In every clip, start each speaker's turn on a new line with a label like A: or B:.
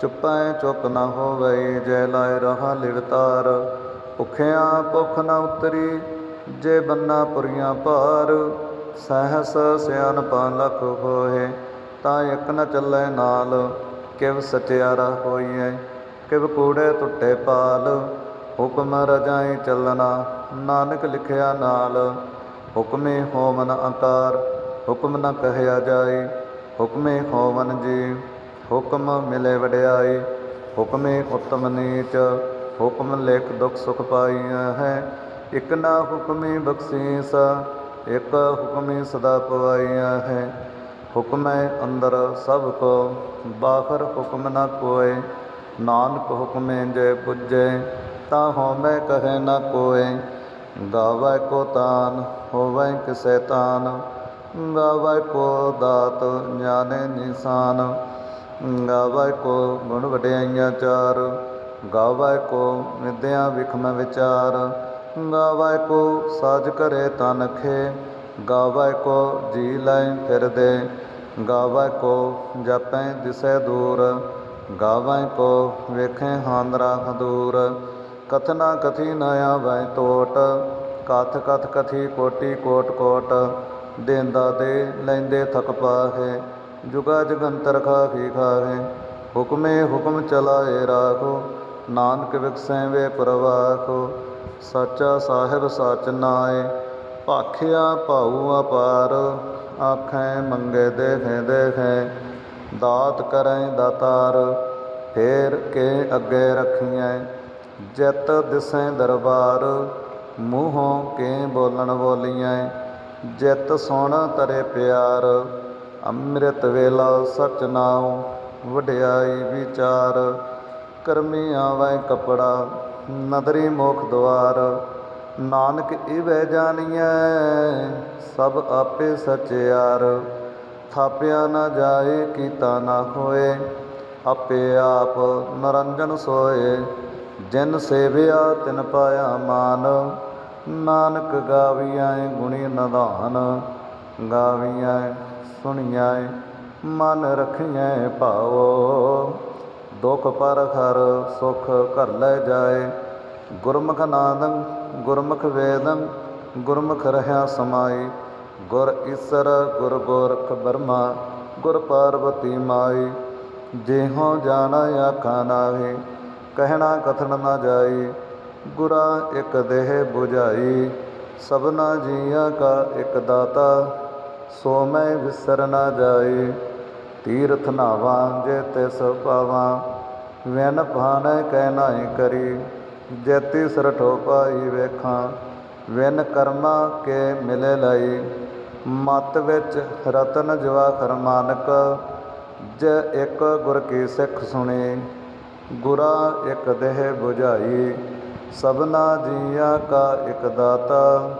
A: ਚੁੱਪੈ ਚੁੱਪ ਨਾ ਹੋਵੈ, ਜੈ ਲਾਇ ਰਹਾ ਲਿਵਤਾਰ ਭੁਖਿਆ ਭੁਖ ਨਾ ਉਤਰੀ, ਜੇ ਬੰਨਾ ਪੁਰੀਆਂ ਭਾਰ। ਸਹਸ ਸਿਆਨਪਾ ਲਖ ਹੋਏ, ਤਾਂ ਇਕ ਨ ਚੱਲੈ ਨਾਲ। ਕਿਵ ਸਚਿਆਰਾ ਹੋਈਐ, ਕਿਵ ਕੂੜੇ ਟੁੱਟੇ ਪਾਲ। ਹੁਕਮ ਰਜਾਈ ਚੱਲਣਾ, ਨਾਨਕ ਲਿਖਿਆ ਨਾਲ। ਹੁਕਮੇ ਹੋਵਨ ਆਕਾਰ ਹੁਕਮ ਨ ਕਹਿਆ ਜਾਏ, ਹੁਕਮੇ ਹੋਵਨ ਜੀ। ਹੁਕਮ ਮਿਲੇ ਵਡਿਆਈ, ਹੁਕਮੇ ਉਤਮ ਨੀਚ, ਹੁਕਮ ਲਿਖ ਦੁਖ ਸੁਖ ਪਾਈਆ ਹੈ। ਇਕ ਨਾ ਹੁਕਮੇ ਬਖਸ਼ੀਸ, ਇਕ ਹੁਕਮੇ ਸਦਾ ਪਵਾਈਆ ਹੈ। ਹੁਕਮੈ ਅੰਦਰ ਸਭ ਕੋ ਬਾਹਰ ਹੁਕਮ ਨਾ ਕੋਏ। ਨਾਨਕ ਹੁਕਮੇ ਜੇ ਪੁੱਜੇ, ਤਾਂ ਹਉਮੈ ਕਹੈ ਨਾ ਕੋਏ। ਗਾਵੈ ਕੋ ਤਾਨ, ਹੋਵੈ ਕਿਸੈ ਤਾਨ। ਗਾਵੈ ਕੋ ਦਾਤ, ਜਾਣੇ ਨਿਸ਼ਾਨ। ਗਾਵੈ ਕੋ ਗੁਣ ਵਡਿਆਈਆਂ ਚਾਰ, ਗਾਵੈ ਕੋ ਵਿਦਿਆ ਵਿਖਮ ਵਿਚਾਰ, ਗਾਵੈ ਕੋ ਸਾਜ ਕਰੇ ਤਨਖੇ ਗਾਵੈ ਕੋ ਜੀ ਲੈ ਫਿਰਦੇ, ਗਾਵੈ ਕੋ ਜਪੈ ਦਿਸੈ ਦੂਰ, ਗਾਵੈ ਕੋ ਵੇਖੈ ਹਾਂਦਰਾ ਹਦੂਰ ਕਥਨਾ ਕਥੀ ਨ ਆਵੈ ਤੋਟ, ਕਥ ਕਥ ਕਥੀ ਕੋਟੀ ਕੋਟ ਕੋਟ, ਦੇਂਦਾ ਦੇ ਲੈਂਦੇ ਥਕ ਪਾਹੇ ਜੁਗਾ ਜਗੰਤਰ ਖਾਖੀ ਖਾਹੇ ਹੁਕਮੇ ਹੁਕਮ ਚਲਾਏ ਰਾਖੋ, ਨਾਨਕ ਵਿਖਸੈ ਵੇ ਪ੍ਰਵਾਖੋ। ਸੱਚਾ ਸਾਹਿਬ ਸਚ ਨਾਏ, ਭਾਖਿਆ ਭਾਉ ਅਪਾਰ। ਆਖੈ ਮੰਗੇ ਦੇਖੇ ਦੇਖੇ, ਦਾਤ ਕਰੈ ਦਾਤਾਰ। ਫੇਰ ਕੇ ਅੱਗੇ ਰਖੀਐ, ਜਿਤ ਦਿਸੈ ਦਰਬਾਰ। ਮੂੰਹੋਂ ਕੇ ਬੋਲਣ ਬੋਲੀਐ, ਜਿਤ ਸੁਣ ਤਰੇ ਪਿਆਰ। ਅੰਮ੍ਰਿਤ ਵੇਲਾ ਸਚ ਨਾਉ, ਵਡਿਆਈ ਵਿਚਾਰ। ਕਰਮੀ ਆਵੈ ਕਪੜਾ, ਨਦਰੀ ਮੁਖ ਦਵਾਰ। ਨਾਨਕ ਇਵੈ ਜਾਣੀਐ, ਸਭ ਆਪੇ ਸਚਿਆਰ। ਥਾਪਿਆ ਨਾ ਜਾਏ, ਕੀਤਾ ਨਾ ਹੋਏ, ਆਪੇ ਆਪ ਨਰੰਜਨ ਸੋਏ। ਜਿਨ ਸੇਵਿਆ, ਤਿਨ ਪਾਇਆ ਮਾਨ। ਨਾਨਕ ਗਾਵੀਐ, ਗੁਣੀ ਨਦਾਨ। ਗਾਵੀਐ ਸੁਣੀਐ, ਮਨ ਰਖੀਐ ਭਾਉ ਦੁਖ ਪਰ ਹਰ ਸੁਖ ਘਰ ਲੈ ਜਾਏ। ਗੁਰਮੁਖ ਨਾਦੰ, ਗੁਰਮੁਖ ਵੇਦੰ, ਗੁਰਮੁਖ ਰਹਾ ਸਮਾਈ ਗੁਰ ਈਸਰ, ਗੁਰ ਗੋਰਖ ਬਰਮਾ, ਗੁਰ ਪਾਰਵਤੀ ਮਾਈ ਜਿਹੋ ਜਾਣਾ ਆਖਾ ਨਾਹੀ, ਕਹਿਣਾ ਕਥਨ ਨਾ ਜਾਈ ਗੁਰਾ ਇਕ ਦੇਹ 부ਝਾਈ ਸਭਨਾ ਜੀਆਂ ਕਾ ਇਕ ਦਾਤਾ। ਸੋ ਮੈਂ ਵਿਸਰ ਨਾ ਜਾਈ ਤੀਰਥ ਨਾਵਾਂ ਜੇ ਤਿਸ ਪਾਵਾਂ। ਵਿਨ ਭਾਨੈ ਕਹਿ ਨਾਹੀ ਕਰੀ ਜੇਤੀ ਸਰਠੋ ਪਾਈ ਵੇਖਾਂ ਵਿਨ ਕਰਮਾ ਕੇ ਮਿਲੇ ਲਈ। ਮਤ ਵਿੱਚ ਰਤਨ ਜਵਾਖਰ ਮਾਨਕ, ਜ ਇੱਕ ਗੁਰ ਕੀ ਸਿੱਖ ਸੁਣੀ, ਗੁਰਾ ਇੱਕ ਦੇਹ 부ਝਾਈ ਸਭਨਾ ਜੀਆਂ ਕਾ ਇੱਕ ਦਾਤਾ,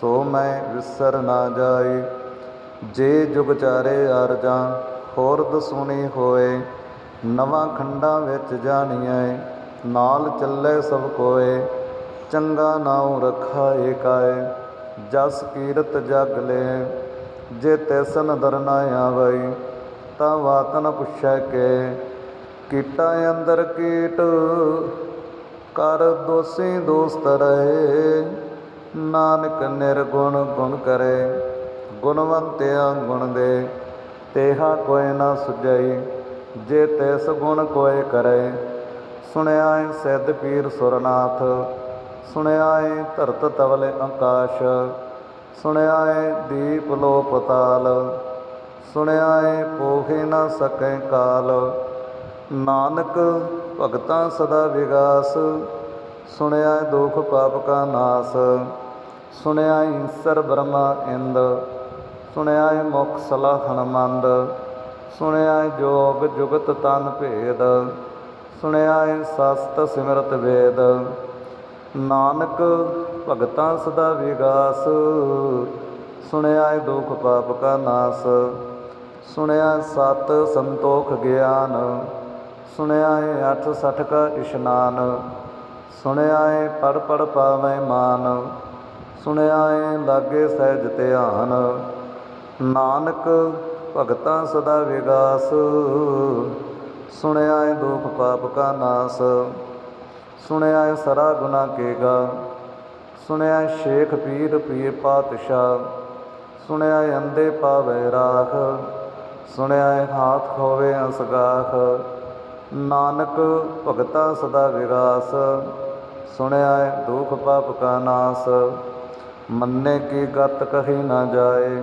A: ਸੋ ਮੈਂ ਵਿਸਰ ਨਾ ਜਾਈ ਜੇ ਜੁਗ ਚਾਰੇ ਅਰਜਾਂ ਹੋਰਦ ਸੁਣੀ ਹੋਏ, ਨਵਾਂ ਖੰਡਾਂ ਵਿੱਚ ਜਾਣੀਐ, ਨਾਲ ਚੱਲੇ ਸਭ ਕੋਏ, ਚੰਗਾ ਨਾਉ ਰਖਾ ਏਕਾਏ, ਜਸ ਕੀਰਤ ਜਗ ਲੈ, ਜੇ ਤੈਸਨ ਦਰਨਾ ਆਵਈ ਤਾਂ ਵਾਤਨ ਪੁੱਛੈ ਕੇ, ਕੀਟਾ ਅੰਦਰ ਕੀਟ, ਕਰ ਦੋਸੀ ਦੋਸਤ ਰਹੇ, ਨਾਨਕ ਨਿਰਗੁਣ ਗੁਣ ਕਰੇ। ਗੁਣਵੰਤਿਆ ਗੁਣ ਦੇ, ਤੇਹਾ ਕੋਇ ਨਾ ਸੁਝਈ, ਜੇ ਤਿਸ ਗੁਣ ਕੋਇ ਕਰੇ। ਸੁਣਿਆ ਏ ਸਿੱਧ ਪੀਰ ਸੁਰਨਾਥ ਸੁਣਿਆ ਏ ਧਰਤ ਤਵਲੇ ਆਕਾਸ਼ ਸੁਣਿਆ ਏ ਦੀਪ ਲੋ ਪਤਾਲ ਸੁਣਿਆ ਏ ਪੋਖੇ ਨਾ ਸਕੈ ਕਾਲ। ਨਾਨਕ ਭਗਤਾਂ ਸਦਾ ਵਿਗਾਸ ਸੁਣਿਆ ਏ ਦੁਖ ਪਾਪ ਕਾ ਨਾਸ ਸੁਣਿਆ ਏ ਈਸਰ ਬ੍ਰਹਮਾ ਇੰਦ ਸੁਣਿਆ ਏ ਮੁਖ ਸਲਾਹਣ ਮੰਦ ਸੁਣਿਆ ਏ ਜੋਗ ਜੁਗਤ ਤਨ ਭੇਦ ਸੁਣਿਆ ਏ ਸਸਤ ਸਿਮਰਤ ਵੇਦ। ਨਾਨਕ ਭਗਤਾਂ ਸਦਾ ਵਿਗਾਸ ਸੁਣਿਆ ਏ ਦੁਖ ਪਾਪ ਕਾ ਨਾਸ। ਸੁਣਿਆ ਸਤ ਸੰਤੋਖ ਗਿਆਨ ਸੁਣਿਆ ਏ ਅਠ ਸਠ ਕਾ ਇਸ਼ਨਾਨ। ਸੁਣਿਆ ਏ ਪੜ ਪੜ ਪਾਵੈ ਮਾਨ ਸੁਣਿਆ ਏ ਲਾਗੇ ਸਹਿਜ ਧਿਆਨ। ਨਾਨਕ ਭਗਤਾਂ ਸਦਾ ਵਿਗਾਸ, ਸੁਣਿਆ ਏ ਦੁਖ ਪਾਪ ਕਾ ਨਾਸ, ਸੁਣਿਆ ਏ ਸਰਾ ਗੁਨਾ ਕੇਗਾ, ਸੁਣਿਆ ਸ਼ੇਖ ਪੀਰ ਪੀਰ ਪਾਤਸ਼ਾਹ, ਸੁਣਿਆ ਏ ਅੰਦੇ ਪਾਵੇ ਰਾਖ, ਸੁਣਿਆ ਏ ਹਾਥ ਖੋਵੇ ਅਸਗਾਖ, ਨਾਨਕ ਭਗਤਾ ਸਦਾ ਵਿਗਾਸ, ਸੁਣਿਆ ਏ ਦੁਖ ਪਾਪ ਕਾ ਨਾਸ, ਮੰਨੇ ਕੀ ਗਤ ਕਹੀ ਨਾ ਜਾਏ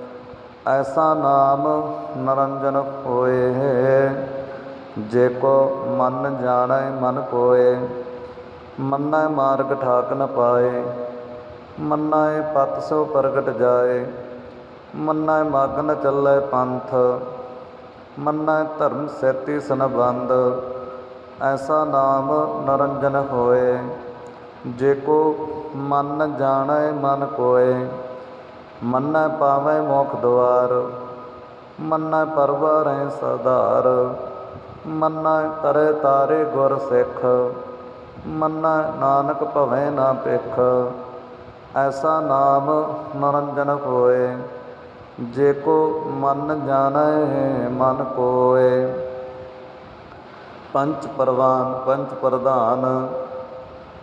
A: ਐਸਾ ਨਾਮ ਨਰੰਜਨ ਹੋਏ ਜੇ ਕੋ ਮਨ ਜਾਣੈ ਮਨ ਕੋਏ ਮੰਨੈ ਮਾਰਗ ਠਾਕ ਨ ਪਾਏ, ਮੰਨੈ ਪਤ ਸੋ ਪ੍ਰਗਟ ਜਾਏ, ਮੰਨੈ ਮਗਨ ਨ ਚੱਲੈ ਪੰਥ, ਮੰਨੈ ਧਰਮ ਸੈਤੀ ਸੰਬੰਧ ਐਸਾ ਨਾਮ ਨਰੰਜਨ ਹੋਏ, ਜੇ ਕੋ ਮਨ ਜਾਣੈ ਮਨ ਕੋਏ ਮੰਨੈ ਪਾਵੈ ਮੋਖ ਦੁਆਰ, ਮੰਨੈ ਪਰਵਾਰੈ ਸਦਾਰ ਮੰਨੈ ਤਰੇ ਤਾਰੇ ਗੁਰ ਸਿੱਖ, ਮੰਨੈ ਨਾਨਕ ਭਵੈ ਨਾ ਪਿਖ ਐਸਾ ਨਾਮ ਨਰੰਜਨ ਹੋਏ, ਜੇ ਕੋ ਮਨ ਜਾਣੈ ਮਨ ਕੋਏ। ਪੰਚ ਪਰਵਾਨ, ਪੰਚ ਪ੍ਰਧਾਨ,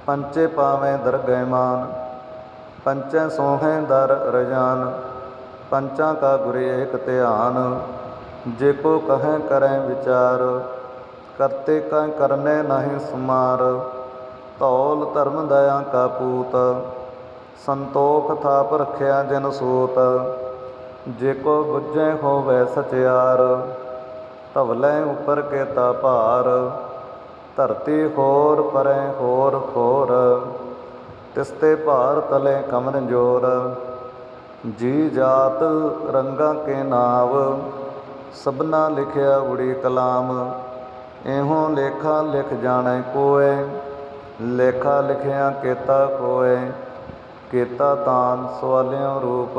A: ਪੰਚੇ ਪਾਵੇਂ ਦਰਗਹਿ ਪੰਚੈ ਸੋਹੈ ਦਰ ਰਜਾਨ, ਪੰਚਾਂ ਕਾ ਗੁਰੇ ਏਕ ਧਿਆਨ, ਜੇ ਕੋ ਕਹੈ ਕਰੈ ਵਿਚਾਰ, ਕਰਤੇ ਕੈ ਕਰਨੇ ਨਹੀਂ ਸੁਮਾਰ, ਧੌਲ ਧਰਮ ਦਇਆ ਕਾ ਪੂਤ, ਸੰਤੋਖ ਥਾਪ ਰਖਿਆ ਜਨ ਸੂਤ, ਜੇ ਕੋ ਬੁੱਝੈ ਹੋਵੇ ਸਚਿਆਰ, ਧਵਲੇ ਉਪਰ ਕੇ ਤਾ ਭਾਰ, ਧਰਤੀ ਹੋਰ ਪਰੈ ਹੋਰ ਹੋਰ ਤਿਸਤੇ ਭਾਰ ਤਲੇ ਕਮਰ ਜੋਰ, ਜੀ ਜਾਤ ਰੰਗਾ ਕੇ ਨਾਵ, ਸਭਨਾ ਲਿਖਿਆ ਉੜੀ ਕਲਾਮ, ਇਹੋ ਲੇਖਾ ਲਿਖ ਜਾਣੈ ਕੋਏ, ਲੇਖਾ ਲਿਖਿਆ ਕੇਤਾ ਕੋਏ, ਕੀਤਾ ਤਾਨ ਸਵਾਲਿਓ ਰੂਪ,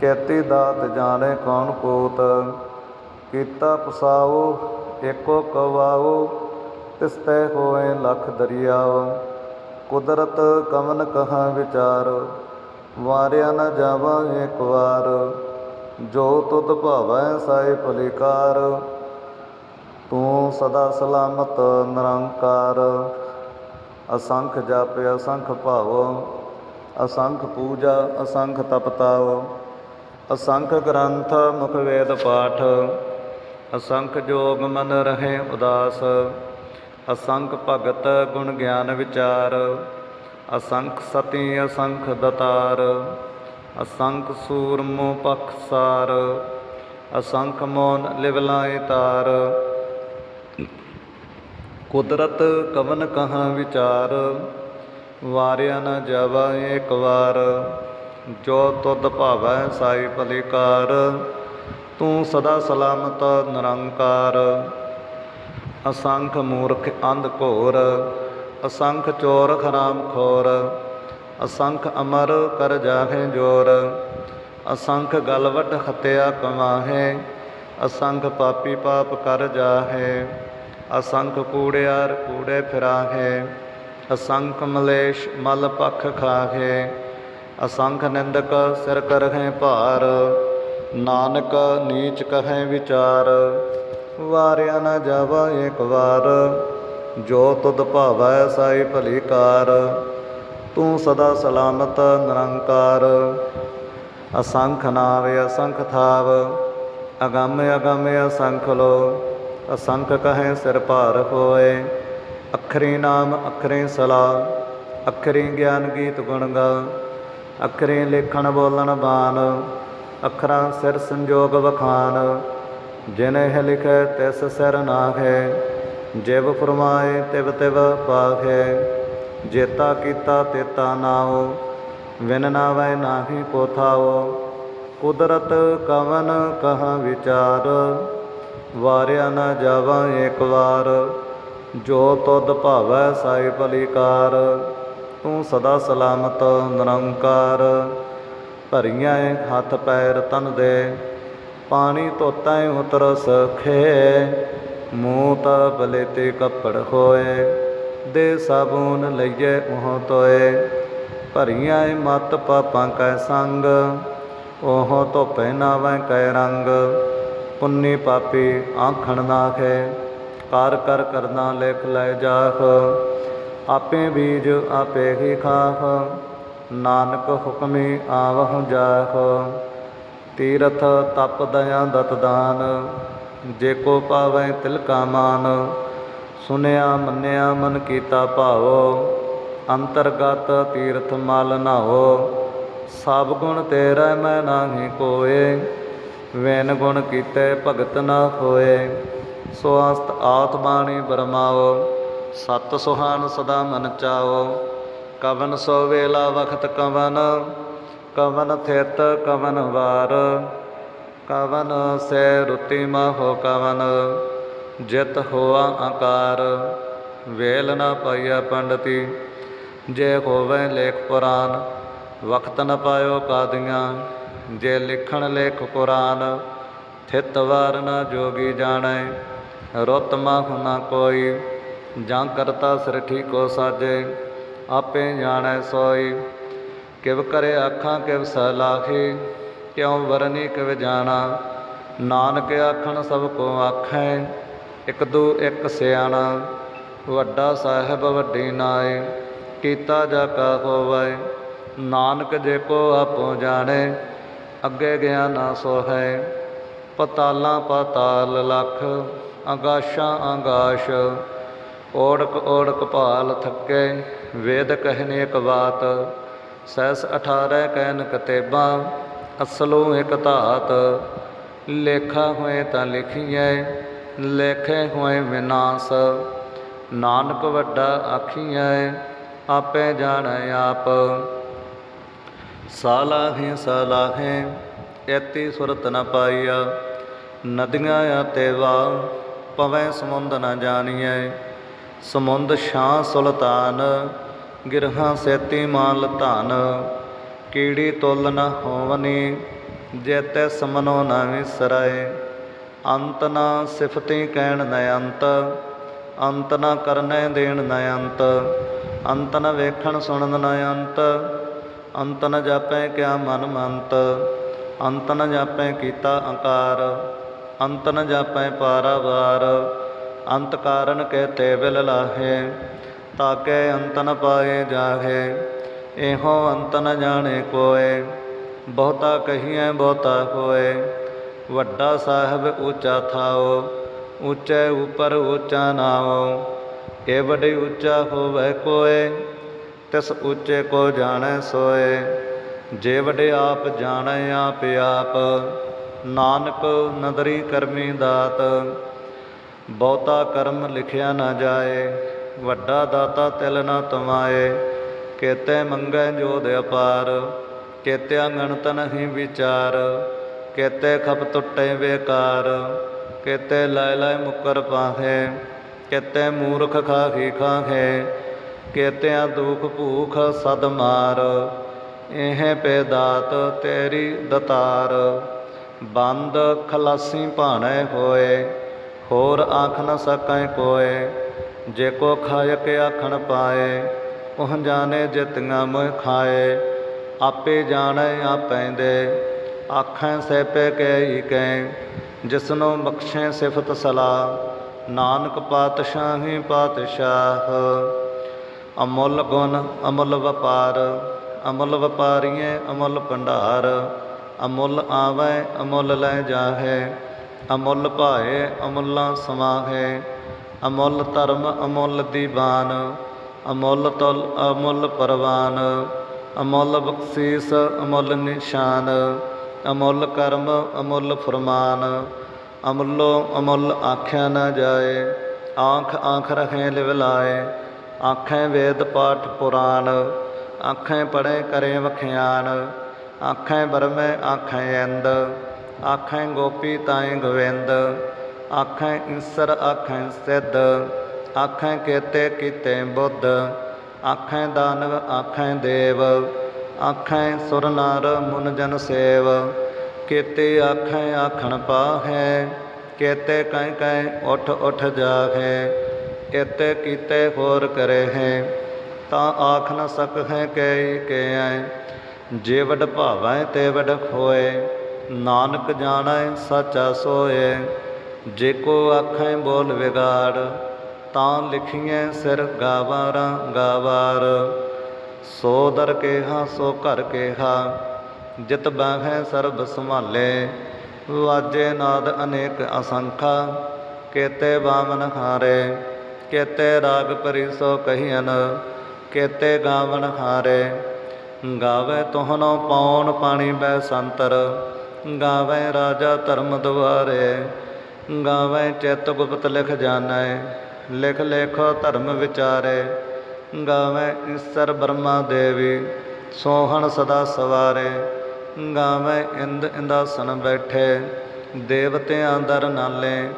A: ਕੇਤੀ ਦਾਤ ਜਾਣੇ ਕੌਣ ਕੋਤ ਕੀਤਾ ਪਸਾਓ, ਏਕੋ ਕਵਾਓ, ਤਿਸਤੈ ਹੋਏ ਲਖ ਦਰਿਆਓ। ਕੁਦਰਤ ਕਮਨ ਕਹਾ ਵਿਚਾਰ, ਵਾਰਿਆ ਨਾ ਜਾਵਾ ਏਕ ਵਾਰ, ਜੋ ਤੁਧ ਭਾਵੈ ਸਾਈ ਭਲਿਕਾਰ। ਤੂੰ ਸਦਾ ਸਲਾਮਤ ਨਿਰੰਕਾਰ, ਅਸੰਖ ਜਪ, ਅਸੰਖ ਭਾਵ, ਅਸੰਖ ਪੂਜਾ, ਅਸੰਖ ਤਪਤਾਵ ਅਸੰਖ ਗ੍ਰੰਥ ਮੁਖ ਵੇਦ ਪਾਠ, ਅਸੰਖ ਜੋਗ ਮਨ ਰਹੇ ਉਦਾਸ। ਅਸੰਖ ਭਗਤ ਗੁਣ ਗਿਆਨ ਵਿਚਾਰ, ਅਸੰਖ ਸਤੀ, ਅਸੰਖ ਦਤਾਰ, ਅਸੰਖ ਸੂਰਮੋ ਪਖਸਾਰ ਅਸੰਖ ਮੋਨ ਲਿਵਲਾਏ ਤਾਰ। ਕੁਦਰਤ ਕਵਨ ਕਹਾਂ ਵਿਚਾਰ, ਵਾਰਿਆ ਨਾ ਜਾਵਾ ਏਕ ਵਾਰ। ਜੋ ਤੁਧ ਭਾਵੈ ਸਾਈ ਭਲਿਕਾਰ, ਤੂੰ ਸਦਾ ਸਲਾਮਤ ਨਿਰੰਕਾਰ। ਅਸੰਖ ਮੂਰਖ ਅੰਧ ਘੋਰ, ਅਸੰਖ ਚੋਰ ਖਰਾਮ ਖੋਰ, ਅਸੰਖ ਅਮਰ ਕਰ ਜਾਹੇ ਜੋਰ, ਅਸੰਖ ਗਲਵਟ ਹਤਿਆ ਕਮਾਹੇ, ਅਸੰਖ ਪਾਪੀ ਪਾਪ ਕਰ ਜਾਹੇ, ਅਸੰਖ ਕੂੜਿਆਰ ਕੂੜੇ ਫਿਰਾਹੇ, ਅਸੰਖ ਮਲੇਸ਼ ਮਲ ਪਖ ਖਾਹੇ, ਅਸੰਖ ਨਿੰਦਕ ਸਿਰ ਕਰਹੇ ਭਾਰ, ਨਾਨਕ ਨੀਚ ਕਹੈ ਵਿਚਾਰ ਵਾਰਿਆ ਨਾ ਜਾਵਾ ਏਕ ਵਾਰ, ਜੋ ਤੁਧ ਭਾਵੈ ਸਾਈ ਭਲੀਕਾਰ ਤੂੰ ਸਦਾ ਸਲਾਮਤ ਨਿਰੰਕਾਰ। ਅਸੰਖ ਨਾਵੇ ਅਸੰਖ ਥਾਵ, ਅਗੰਮ ਅਗੰਮ ਅਸੰਖ ਲੋ, ਅਸੰਖ ਕਹੈ ਸਿਰ ਭਾਰ ਹੋਏ। ਅਖਰੀ ਨਾਮ ਅਖਰੀ ਸਲਾਹ ਅਖਰੀ ਗਿਆਨ ਗੀਤ ਗੁਣ ਗਾ, ਅਖਰੀ ਲੇਖਣ ਬੋਲਣ ਬਾਣ, ਅਖਰਾਂ ਸਿਰ ਸੰਜੋਗ ਵਖਾਨ ਜਿਨਹਿ ਲਿਖੈ, ਤਿਸ ਸਿਰ ਨਾਖੈ ਜਿਵ ਫਰਮਾਏ, ਤਿਵ ਤਿਵ ਪਾਖੈ। ਜੇਤਾ ਕੀਤਾ, ਤੇਤਾ ਨਾਉ ਵਿਨ ਨਾਵੈ ਨਾਹੀ ਕੋ ਕੁਦਰਤ ਕਵਨ ਕਹਾ ਵਿਚਾਰ। ਵਾਰਿਆ ਨਾ ਜਾਵਾਂ ਏਕ ਵਾਰ। ਜੋ ਤੁਧ ਭਾਵੈ, ਸਾਈ ਭਲੀਕਾਰ। ਤੂੰ ਸਦਾ ਸਲਾਮਤ, ਨਿਰੰਕਾਰ। ਭਰੀਆਂ ਏ ਹੱਥ ਪੈਰ ਤਨ ਦੇ। ਪਾਣੀ ਧੋਤਾ ਏ ਉਤਰ ਸਖੇ, ਮੂੰਹ ਤਾ ਬਲੇ ਤੇ ਕੱਪੜ ਹੋਏ, ਦੇ ਸਾਬੂਨ ਲਈਏ ਉਹ ਤੋਏ ਭਰੀਆਂ ਮਤ ਪਾਪਾਂ ਕੈ ਸੰਗ, ਉਹ ਧੋਪੇ ਨਾਵੇਂ ਕੈ ਰੰਗ, ਪੁੰਨੀ ਪਾਪੀ ਆਖਣ ਨਾਖੇ, ਕਰ ਕਰ ਕਰਨਾ ਲਿਖ ਲੈ ਜਾਖ, ਆਪੇ ਬੀਜ ਆਪੇ ਹੀ ਖਾਖ, ਨਾਨਕ ਹੁਕਮੀ ਆਵਹੁ ਜਾਖ। ਤੀਰਥ ਤਪ ਦਇਆ ਦਤ ਦਾਨ, ਜੇ ਕੋ ਪਾਵੈ ਤਿਲਕਾ ਮਾਨ, ਸੁਨਿਆ ਮੰਨਿਆ ਮਨ ਕੀਤਾ ਭਾਵੋ ਅੰਤਰਗਤ ਤੀਰਥ ਮਲ ਨਾਓ ਸਭ ਗੁਣ ਤੇਰਾ ਮੈਂ ਨਾਹੀ ਕੋਏ, ਵੈਨ ਗੁਣ ਕੀਤੇ ਭਗਤ ਨਾ ਹੋਏ ਸੋ ਅਸਤ ਆਤਮਾਣੀ ਬਰਮਾਓ ਸਤ ਸੁਹਾਨ ਸਦਾ ਮਨ ਚਾਓ ਕਵਨ ਸੋ ਵੇਲਾ ਵਖਤ ਕਵਨ ਕਵਨ ਥਿਤ ਕਵਨ ਵਾਰ, ਕਵਨ ਸੈ ਰੁਤੀ ਮਹੋ ਕਵਨ, ਜਿਤ ਹੋਆ ਆਕਾਰ ਵੇਲ ਨ ਪਾਈਆ ਪੰਡਤੀ, ਜੇ ਹੋਵੇ ਲੇਖ ਪੁਰਾਨ ਵਕਤ ਨ ਪਾਇਓ ਕਾਦੀਆਂ, ਜੇ ਲਿਖਣ ਲੇਖ ਕੁਰਾਨ, ਥਿਤ ਵਾਰ ਨ ਜੋਗੀ ਜਾਣੈ, ਰੁੱਤ ਮਹੁ ਨ ਕੋਈ, ਜਾਂ ਕਰਤਾ ਸਿਰ ਠੀਕੋ ਸਾਜੇ, ਆਪੇ ਜਾਣੈ ਸੋਈ। ਕਿਵ ਕਰੇ ਆਖਾਂ ਕਿਵ ਸਲਾਖੀ ਕਿਉ ਵਰਨੀ ਕਿਵ ਜਾਣਾ? ਨਾਨਕ ਆਖਣ ਸਭ ਕੋ ਆਖੈ, ਇਕ ਦੂ ਇਕ ਸਿਆਣਾ। ਵੱਡਾ ਸਾਹਿਬ ਵੱਡੀ ਨਾਏ, ਕੀਤਾ ਜਾ ਕਾ ਹੋਵੈ। ਨਾਨਕ ਜੇ ਕੋ ਆਪੋ ਜਾਣੇ, ਅੱਗੇ ਗਿਆ ਨਾ ਸੋ ਹੈ ਪਤਾਲਾਂ ਪਤਾਲ ਲਖ, ਆਗਾਸ਼ਾਂ ਆਗਾਸ਼। ਓੜਕ ਓੜਕ ਭਾਲ ਥੱਕੇ, ਵੇਦ ਕਹਿਨੇ ਇੱਕ ਬਾਤ। ਸੈਸ 18 ਕਹਿਨ ਕਤੇਬਾਂ, ਅਸਲੋਂ ਇੱਕ ਧਾਤ, ਲੇਖਾ ਹੋਏ ਤਾਂ ਲਿਖੀਐ, ਲੇਖੇ ਹੋਏ ਵਿਨਾਸ਼। ਨਾਨਕ ਵੱਡਾ ਆਖੀਐ, ਆਪੇ ਜਾਣੈ ਆਪ। ਸਾਲਾਹੇ ਸਾਲਾਹੇ ਐਤੀ ਸੁਰਤ ਨ ਪਾਈਆ। ਨਦੀਆਂ ਆਤੇ ਵਾ ਪਵੈ ਸਮੁੰਦ ਨ ਜਾਣੀਐ। ਸਮੁੰਦ ਸ਼ਾਹ ਸੁਲਤਾਨ ਗਿਰਹਾਂ ਸੇਤੀ ਮਾਲ ਧਨ ਕੀੜੀ ਤੁਲ ਨ ਹੋਵਨੀ, ਜੇਤੈ ਸਮਨੋ ਨ ਵਿਸਰੈ। ਅੰਤ ਨਾ ਸਿਫਤੀ ਕਹਿਣ ਨ ਅੰਤ ਅੰਤ ਨ ਕਰਨੇ ਦੇਣ ਨ ਅੰਤ ਅੰਤ ਨ ਵੇਖਣ ਸੁਣਨ ਨ ਅੰਤ ਅੰਤ ਨ ਜਾਪੈ ਕਿਆ ਮਨ ਮੰਤ, ਅੰਤ ਨ ਜਾਪੈ ਕੀਤਾ ਅੰਕਾਰ, ਅੰਤ ਨ ਜਾਪੈ ਪਾਰਾਵਾਰ ਅੰਤ ਕਾਰਨ ਕਹਤੇ ਬਿਲ ਲਾਹੇ ਤਾਕੇ ਅੰਤ ਨ ਪਾਏ ਜਾਹੇ, ਇਹੋ ਅੰਤ ਨ ਜਾਣੇ ਕੋਏ, ਬਹੁਤਾ ਕਹੀਐ ਬਹੁਤਾ ਹੋਏ। ਵੱਡਾ ਸਾਹਿਬ ਉੱਚਾ ਥਾਓ, ਉੱਚੇ ਉਪਰ ਉੱਚਾ ਨਾਓ ਏ ਵੱਡੇ ਉੱਚਾ ਹੋਵੇ ਕੋਏ, ਤਿਸ ਉੱਚੇ ਕੋ ਜਾਣੈ ਸੋਏ। ਜੇ ਵੱਡੇ ਆਪ ਜਾਣੈ ਆਪ ਆਪ, ਨਾਨਕ ਨਦਰੀ ਕਰਮੀ ਦਾਤ, ਬਹੁਤਾ ਕਰਮ ਲਿਖਿਆ ਨਾ ਜਾਏ। ਵੱਡਾ ਦਾਤਾ ਤਿਲ ਨਾ ਤਮਾਏ, ਕੇਤੇ ਮੰਗੈ ਜੋਦ ਅਪਾਰ, ਕੇਤਿਆ ਗਣਤ ਨਹੀਂ ਵਿਚਾਰ, ਕੇਤੇ ਖਪ ਟੁੱਟੇ ਬੇਕਾਰ ਕੇਤੇ ਲੈ ਲੈ ਮੁਕਰ ਪਾਹੇ, ਕੇਤੇ ਮੂਰਖ ਖਾਖੀ ਖਾਖੇ ਕੇਤਿਆਂ ਦੁਖ ਭੂਖ ਸਦ ਮਾਰ, ਇਹ ਪੇ ਦਾਤ ਤੇਰੀ ਦਤਾਰ, ਬੰਦ ਖਲਾਸੀ ਭਾਣੇ ਹੋਏ, ਹੋਰ ਆਖ ਨ ਸਕੈ ਕੋਏ। ਜੇ ਕੋ ਖਾਇਕ ਆਖਣ ਪਾਏ ਉਹ ਜਾਣੇ ਜਿਤੀਆਂ ਮੋਹ ਖਾਏ। ਆਪੇ ਜਾਣੈ ਆਪੈ ਦੇ, ਆਖੈ ਸਹਿਪੇ ਕੈ ਕੈ ਜਿਸਨੂੰ ਬਖਸ਼ੈ ਸਿਫਤ ਸਲਾ, ਨਾਨਕ ਪਾਤਸ਼ਾਹੀ ਪਾਤਸ਼ਾਹ। ਅਮੁੱਲ ਗੁਣ, ਅਮੁੱਲ ਵਪਾਰ, ਅਮੁੱਲ ਵਪਾਰੀਏ ਅਮੁੱਲ ਭੰਡਾਰ। ਅਮੁੱਲ ਆਵੈ, ਅਮੁੱਲ ਲੈ ਜਾਹੇ, ਅਮੁੱਲ ਭਾਏ, ਅਮੁੱਲਾ ਸਮਾਹੇ। ਅਮੁੱਲ ਧਰਮ, ਅਮੁੱਲ ਦੀਵਾਨ, ਅਮੁੱਲ ਤੁਲ, ਅਮੁੱਲ ਪਰਵਾਨ, ਅਮੁੱਲ ਬਖਸ਼ੀਸ, ਅਮੁੱਲ ਨਿਸ਼ਾਨ, ਅਮੁੱਲ ਕਰਮ, ਅਮੁੱਲ ਫਰਮਾਨ, ਅਮੁੱਲੋ ਅਮੁੱਲ ਆਖਿਆ ਨਾ ਜਾਏ, ਆਂਖ ਆਂਖ ਰਖੇ ਲਿਵਲਾਏ ਆਖੇ ਵੇਦ ਪਾਠ ਪੁਰਾਨ ਆਖੇ ਪੜੇ ਕਰੇ ਵਖਿਆਨ, ਆਖੇ ਬਰਮੇ ਆਖੇ ਅੰਦ ਆਖੇ ਗੋਪੀ ਤਾਏ ਗੋਵਿੰਦ ਆਖੇ ਈਸਰ ਆਖੇ ਸਿੱਧ, ਆਖੇ ਕੇਤੇ ਕੀਤੇ ਬੁੱਧ, ਆਖੇ ਦਾਨਵ, ਆਖੇ ਦੇਵ, ਆਖੇ ਸੁਰ ਨਰ ਮੁਨ ਜਨ ਸੇਵ, ਕੇਤੇ ਆਖੇ ਆਖਣ ਪਾਹੈ, ਕੇਤੇ ਕਹਿ ਕਹਿ ਉਠ ਉਠ ਜਾਹੈ ਇਤੇ ਕੀਤੇ ਹੋਰ ਕਰੇ ਹੈ ਤਾਂ ਆਖ ਨ ਸਕਹਿ ਕੈ ਕੈ ਜੇ ਵਡ ਭਾਵੈ ਤੇ ਵਡ ਖੋਏ ਨਾਨਕ ਜਾਣੈ ਸਾਚਾ ਸੋਏ। ਜੇ ਕੋ ਆਖੈ ਬੋਲ ਵਿਗਾੜ, ਤਾਂ ਲਿਖੀਐ ਸਿਰ ਗਾਵਾਰਾ ਗਾਵਾਰ। ਸੋ ਦਰ ਕੇਹਾ, ਸੋ ਘਰ ਕੇਹਾ, ਜਿਤ ਬਾਹੈ ਸਰਬ ਸੰਭਾਲੇ। ਵਾਜੇ ਨਾਦ ਅਨੇਕ ਅਸੰਖਾ, ਕੇਤੇ ਬਾਮਨ ਹਾਰੇ। ਕੇਤੇ ਰਾਗ ਪਰਿ ਸੋ ਕਹੀਨ ਕੇਤੇ ਗਾਵਨ ਹਾਰੇ। ਗਾਵੇ ਤੋਹਨੋ ਪਾਉਣ ਪਾਣੀ ਬੈ ਸੰਤਰ, ਗਾਵੇ ਰਾਜਾ ਧਰਮ ਦੁਆਰੇ। ਗਾਵੇ ਚਿਤ ਗੁਪਤ ਲਿਖ ਜਾਣੈ, ਲਿਖ ਲੇਖੋ ਧਰਮ ਵਿਚਾਰੇ। ਗਾਵੇ ਈਸਰ ਬਰਮਾ ਦੇਵੀ, ਸੋਹਣ ਸਦਾ ਸਵਾਰੇ। ਗਾਵੇ ਇੰਦ ਇੰਦਾਸਨ ਬੈਠੇ, ਦੇਵਤਿਆਂ ਦਰ ਨਾਲੇ।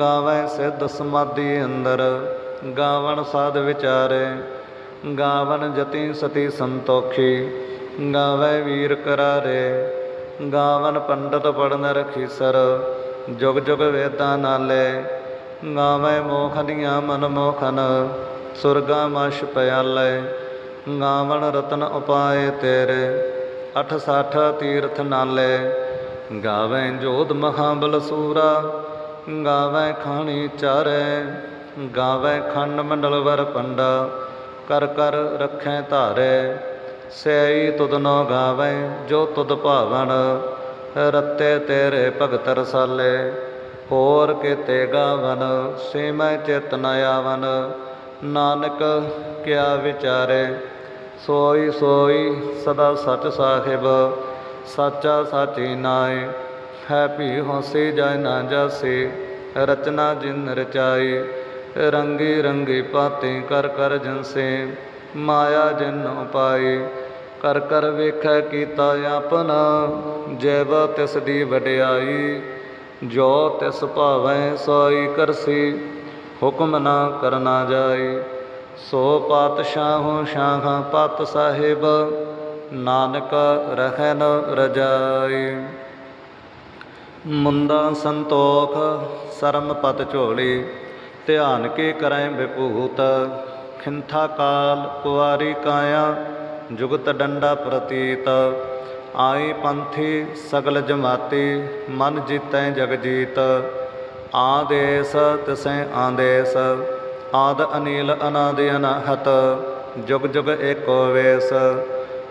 A: ਗਾਵੇ ਸਿੱਧ ਸਮਾਧੀ ਅੰਦਰ, ਗਾਵਣ ਸਾਧ ਵਿਚਾਰੇ। ਗਾਵਨ ਜਤੀ ਸਤੀ ਸੰਤੋਖੀ, ਗਾਵੇ ਵੀਰ ਕਰਾਰੇ। ਗਾਵਨ ਪੰਡਤ ਪੜਨ ਰਖੀਸਰ ਜੁਗ ਜੁਗ ਵੇਦਾਂ ਨਾਲੇ, ਗਾਵੇ ਮੋਖ ਦੀਆਂ ਮਨ ਮੋਖਨ ਸੁਰਗਾ ਮਸ਼ ਪਿਆਲੇ, ਗਾਵਣ ਰਤਨ ਉਪਾਏ ਤੇਰੇ 86 ਤੀਰਥ ਨਾਲੇ। ਗਾਵੇ ਜੋਧ ਮਹਾਬਲ ਸੂਰਾ, ਗਾਵੇ ਖਾਣੀ ਚਾਰੇ, ਗਾਵੇ ਖੰਡ ਮੰਡਲ ਵਰ ਪੰਡਾ, ਕਰ ਕਰ ਰੱਖੈ ਧਾਰੇ। ਸਈ ਤੁਧ ਨੋ ਗਾਵੇ, ਜੋ ਤੁਧ ਭਾਵਣ। ਰਤੇ ਤੇਰੇ ਭਗਤ ਰਸਾਲੇ, ਹੋਰ ਕੀਤੇ ਗਾਵਨ ਸੇਮੈ ਚਿਤ ਨ ਆਵਨ। ਨਾਨਕ ਕਿਆ ਵਿਚਾਰੇ, ਸੋਈ ਸੋਈ ਸਦਾ ਸਚ ਸਾਹਿਬ, ਸਾਚਾ ਸਾਚੀ ਨਾਏ। ਹੈ ਭੀ ਹੋਸੀ ਜਾਇ ਨਾ ਜਾਸੀ, ਰਚਨਾ ਜਿਨ ਰਚਾਈ, ਰੰਗੀ ਰੰਗੀ ਪਾਤੀ ਕਰ ਕਰ ਜਨਸੇ। ਮਾਇਆ ਜਿਨ ਪਾਈ ਕਰ ਕਰ ਵੇਖੈ ਕੀਤਾ ਆਪਨਾ ਜੈਵ ਤਿਸ ਦੀ ਵਡਿਆਈ, ਜੋ ਤਿਸ ਭਾਵੈ ਸੋਈ ਕਰਸੀ, ਹੁਕਮ ਨਾ ਕਰਨਾ ਜਾਈ। ਸੋ ਪਾਤਸ਼ਾਹੋ ਸ਼ਾਹਾਂ ਪਤ ਸਾਹਿਬ, ਨਾਨਕ ਰਹਿ ਰਜਾਈ। ਮੁੰਦਾ ਸੰਤੋਖ, ਸਰਮ ਪਤ ਝੋਲੀ, ਧਿਆਨ ਕੇ ਕਰੈ ਵਿਭੂਤ, ਖਿੰਥਾ ਕਾਲ ਕੁਵਾਰੀ ਕਾਇਆ ਜੁਗਤ ਡੰਡਾ ਪ੍ਰਤੀਤ ਆਈ ਪੰਥੀ ਸਗਲ ਜਮਾਤੀ, ਮਨ ਜੀਤੈ ਜਗ ਜੀਤ। ਆਦੇਸ ਤਿਸੈ ਆਦੇਸ, ਆਦ ਅਨੀਲ ਅਨਾਦ ਅਨਾਹਤ ਜੁਗ ਜੁਗ ਏਕੋ ਵੇਸ।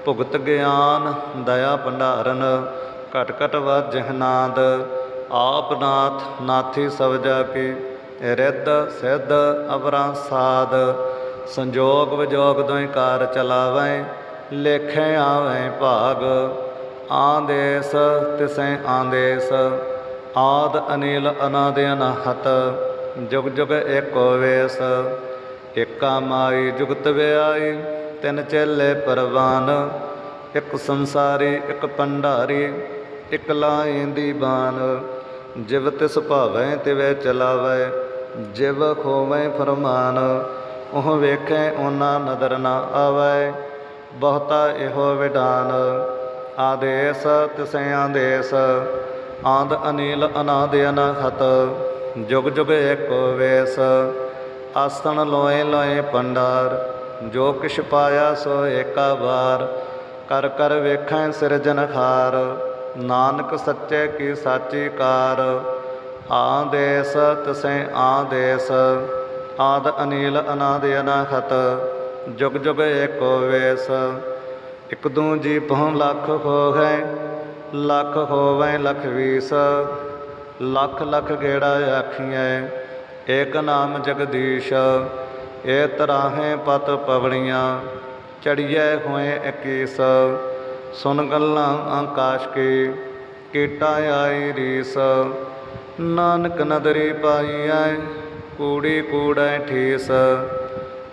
A: ਭੁਗਤ ਗਿਆਨ ਦਇਆ ਭੰਡਾਰਨ, ਘਟ ਘਟ ਵਾਜਹ ਨਾਦ। ਆਪ ਨਾਥ ਨਾਥੀ ਸਭ ਜਾ ਕੇ, ਰਿੱਧ ਸਿੱਧ ਅਵਰਾਂ ਸਾਧ ਸੰਜੋਗ ਵਿਜੋਗ ਦੋਇ ਕਾਰ ਚਲਾਵੈ ਲੇਖੇ ਆਵੈ ਭਾਗ, ਆਦੇਸ ਤਿਸੈ ਆਦੇਸ, ਆਦ ਅਨੀਲ ਅਨਾਦ ਅਨਾਹਤ ਜੁਗ ਜੁਗ ਏਕੋ ਵੇਸ, ਏਕਾ ਮਾਈ ਜੁਗਤ ਵਿਆਈ, ਤਿੰਨ ਚੇਲੇ ਪਰਵਾਨ, ਇੱਕ ਸੰਸਾਰੀ, ਇੱਕ ਪੰਡਾਰੀ ਇੱਕ ਲਾਈ ਦੀ ਬਾਨ, ਜਿਵ ਤਿਸ ਭਾਵੈ ਤਿਵੇ ਚਲਾਵੇ, ਜਿਵ ਖੋਵੈ ਫਰਮਾਨ, ਉਹ ਵੇਖੈ ਉਹਨਾਂ ਨਦਰ ਨਾ ਆਵੈ। ਬਹੁਤਾ ਇਹੋ ਵਿਧਾਨ। ਆਦੇਸ ਤਿਸੈ ਆਦੇਸ ਆਦ ਅਨੀਲ ਅਨਾਦ ਅਨਹਤ ਜੁਗ ਜੁਗ ਏਕੋ ਵੇਸ। ਆਸਣ ਲੋਏ ਲੋਏ ਪੰਡਾਰ, ਜੋ ਕਿਛ ਪਾਇਆ ਸੋ ਏਕਾ ਵਾਰ। ਕਰ ਕਰ ਵੇਖੈ ਸਿਰਜਨਹਾਰ ਨਾਨਕ ਸੱਚੇ ਕੀ ਸਾਚੀ ਕਾਰ। ਆਦੇਸ ਤਸੈ ਆਦੇਸ ਆਦ ਅਨੀਲ ਅਨਾਦ ਅਨਾਹਤ ਜੁਗ ਜੁਗ ਏਕੋ ਵੇਸ, ਇਕ ਦੂ ਜੀ ਪਹੁ ਲੱਖ ਹੋਵੈ ਲੱਖ ਹੋਵੈ ਲੱਖ ਵੀਸ, ਲੱਖ ਲੱਖ ਗੇੜਾ ਆਖੀਐ, ਏਕ ਨਾਮ ਜਗਦੀਸ਼, ਏ ਤਰਾਹੇ ਪਤ ਪਵੜੀਆਂ ਚੜੀਐ ਹੋਏ ਇਕੀਸ, ਸੁਨ ਗੱਲਾਂ ਆਕਾਸ਼ ਕੀ, ਕੀਟਾ ਆਈ ਰੀਸ, ਨਾਨਕ ਨਦਰੀ ਪਾਈਐ, ਕੂੜੀ ਕੂੜੈ ਠੀਸ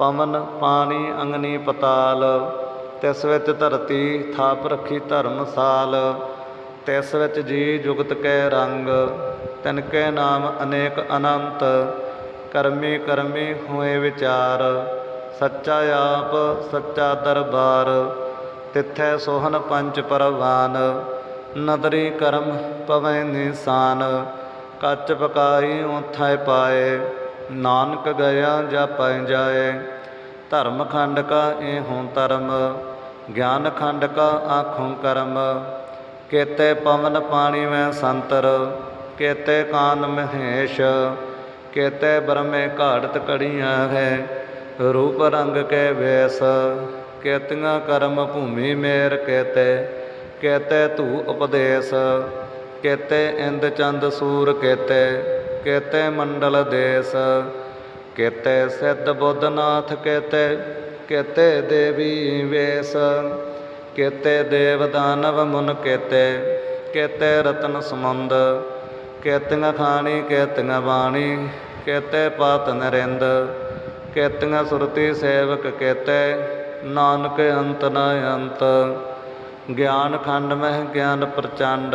A: ਪਵਨ ਪਾਣੀ ਅੰਗਨੀ ਪਤਾਲ, ਤਿਸ ਵਿੱਚ ਧਰਤੀ ਥਾਪ ਰੱਖੀ ਧਰਮਸਾਲ ਤਿਸ ਵਿੱਚ ਜੀ ਜੁਗਤ ਕੈ ਰੰਗ, ਤਿਨ ਕੈ ਨਾਮ ਅਨੇਕ ਅਨੰਤ, ਕਰਮੀ ਕਰਮੀ ਹੋਏ ਵਿਚਾਰ, ਸੱਚਾ ਆਪ, ਸੱਚਾ ਦਰਬਾਰ, ਤਿੱਥੈ ਸੋਹਨ ਪੰਜ ਪਰਵਾਨ, ਨਦਰੀ ਕਰਮ ਪਵੈ ਨਿਸ਼ਾਨ, ਕੱਚ ਪਕਾਈ ਉਥੈ ਪਾਏ ਨਾਨਕ ਗਿਆ ਜਾਪੈ ਜਾਏ। ਧਰਮ ਖੰਡ ਕਾ ਏਹੋਂ ਧਰਮ, ਗਿਆਨ ਖੰਡ ਕਾ ਆਖੋਂ ਕਰਮ। ਕੇਤੇ ਪਵਨ ਪਾਣੀ ਮੈਂ ਸੰਤਰ, ਕੇਤੇ ਕਾਨ ਮਹੇਸ਼। ਕੇਤੇ ਬ੍ਰਹਮੇ ਘਾੜਤ ਕੜੀਆਂ ਹੈ, ਰੂਪ ਰੰਗ ਕੇ ਵੇਸ। ਕੇਤੀਆਂ ਕਰਮ ਭੂਮੀ ਮੇਰ ਕੇਤੇ ਕੇਤੇ ਧੂ ਉਪਦੇਸ਼। ਕੇਤੇ ਇੰਦ ਚੰਦ ਸੂਰ ਕੇਤੇ ਕੇਤੇ ਮੰਡਲ ਦੇਸ, ਕੇਤੇ ਸਿੱਧ ਬੁੱਧਨਾਥ, ਕੇਤੇ ਕੇਤੇ ਦੇਵੀ ਵੇਸ, ਕੇਤੇ ਦੇਵ ਦਾਨਵ ਮੁਨ ਕੇਤੇ ਕੇਤੇ ਰਤਨ ਸਮੁੰਦ, ਕੇਤੀਆਂ ਖਾਣੀ, ਕੇਤੀਆਂ ਬਾਣੀ, ਕੇਤੇ ਪਾਤ ਨਰਿੰਦ, ਕੇਤੀਆਂ ਸੁਰਤੀ ਸੇਵਕ ਕੇਤੇ, ਨਾਨਕ ਅੰਤ ਨ ਅੰਤ, ਗਿਆਨ ਖੰਡ ਮਹਿ ਗਿਆਨ ਪ੍ਰਚੰਡ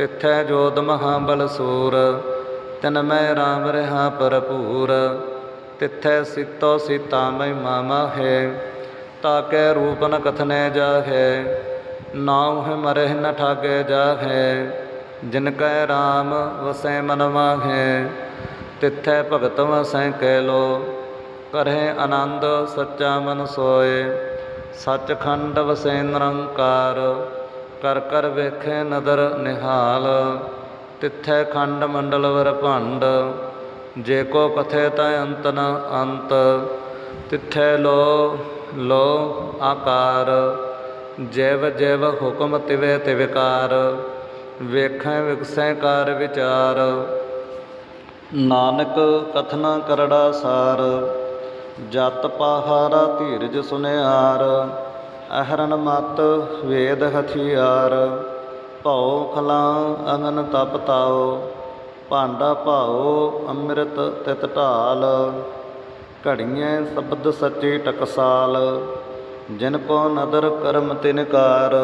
A: ਤਿੱਥੈ ਜੋਤ ਮਹਾਬਲ ਸੂਰ, ਤਨ ਮੈਂ ਰਾਮ ਰਹਾ ਭਰਪੂਰ, ਤਿੱਥੈ ਸਿਤੋ ਸੀਤਾ ਮਹਿ ਮਾਮਾ ਹੈ, ਤਾਕੇ ਰੂਪ ਨ ਕਥਨੇ ਜਾਹੇ, ਨਾਉ ਹੈ ਮਰਹਿ ਨ ਠਾਗੇ ਜਾਹੇ, ਜਿਨ ਕੈ ਰਾਮ ਵਸੈ ਮਨ ਮਾਹੇ, ਤਿੱਥੈ ਭਗਤ ਵਸੈ ਕੈ ਲੋ, ਕਰਹਿ ਆਨੰਦ ਸੱਚਾ ਮਨ ਸੋਏ, ਸੱਚਖੰਡ ਵਸੈ ਨਿਰੰਕਾਰ ਕਰ ਕਰ ਵੇਖੇ ਨਦਰ ਨਿਹਾਲ, ਤਿੱਥੈ ਖੰਡ ਮੰਡਲ ਵਰ ਭੰਡ, ਜੇ ਕੋ ਕਥੇ ਤੈ ਅੰਤ ਨ ਅੰਤ, ਤਿੱਥੈ ਲੋ ਲੋ ਆਕਾਰ, ਜੈਵ ਜੈਵ ਹੁਕਮ ਤਿਵੇ ਤਿਵਕਾਰ ਵੇਖੈ ਵਿਕਸੈ ਕਾਰ ਵਿਚਾਰ। ਨਾਨਕ ਕਥਨਾ ਕਰੜਾ ਸਾਰ, ਜਤ ਪਹਾਰਾ ਧੀਰਜ ਸੁਨਿਆਰ ਅਹਰਨ ਮਤ ਵੇਦ ਹਥਿਆਰ, ਭਉ ਖਲਾ ਅਗਨ ਤਪ ਤਾਓ ਭਾਂਡਾ ਭਾਓ ਅੰਮ੍ਰਿਤ ਤਿਤ ਢਾਲ। ਘੜੀਆਂ ਸ਼ਬਦ ਸੱਚੇ ਟਕਸਾਲ, ਜਿਨ ਕੋ ਨਦਰ ਕਰਮ ਤਿਨਕਾਰ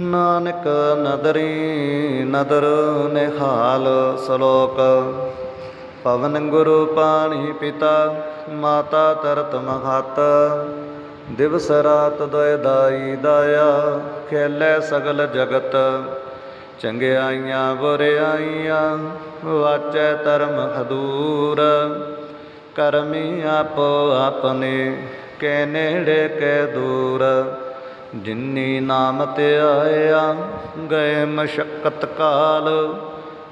A: ਨਾਨਕ ਨਦਰੀ ਨਦਰ ਨਿਹਾਲ ਸ਼ਲੋਕ। ਪਵਨ ਗੁਰੂ ਪਾਣੀ ਪਿਤਾ, ਮਾਤਾ ਤਰਤ ਮਹਤ। ਦਿਵਸ ਰਾਤ ਦੁਇ ਦਾਈ ਦਾਇਆ, ਖੇਲੇ ਸਗਲ ਜਗਤ। ਚੰਗਿਆਈਆਂ ਬੁਰਿਆਈਆਂ ਵਾਚੈ ਧਰਮ ਹਦੂਰ। ਕਰਮੀ ਆਪੋ ਆਪਣੇ, ਕੇ ਨੇੜੇ ਕੇ ਦੂਰ। ਜਿਨੀ ਨਾਮ ਤੇ ਆਇਆ, ਗਏ ਮਸ਼ਕਤ ਕਾਲ।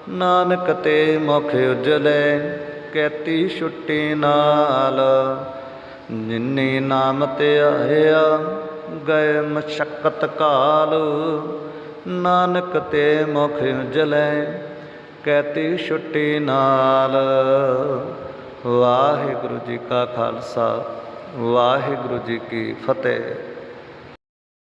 A: ਨਾਨਕ ਤੇ ਮੁਖ ਉਜਲੇ, ਕੈਤੀ ਛੁੱਟੀ ਨਾਲ। ਜਿਨੀ ਨਾਮ ਤੇ ਆਇਆ, ਗਏ ਮਸ਼ਕਤ ਕਾਲ। ਨਾਨਕ ਤੇ ਮੁਖ ਉਜਲੇ ਕੈਤੀ ਛੁੱਟੀ ਨਾਲ। ਵਾਹਿਗੁਰੂ ਜੀ ਕਾ ਖਾਲਸਾ, ਵਾਹਿਗੁਰੂ ਜੀ ਕੀ ਫਤਿਹ।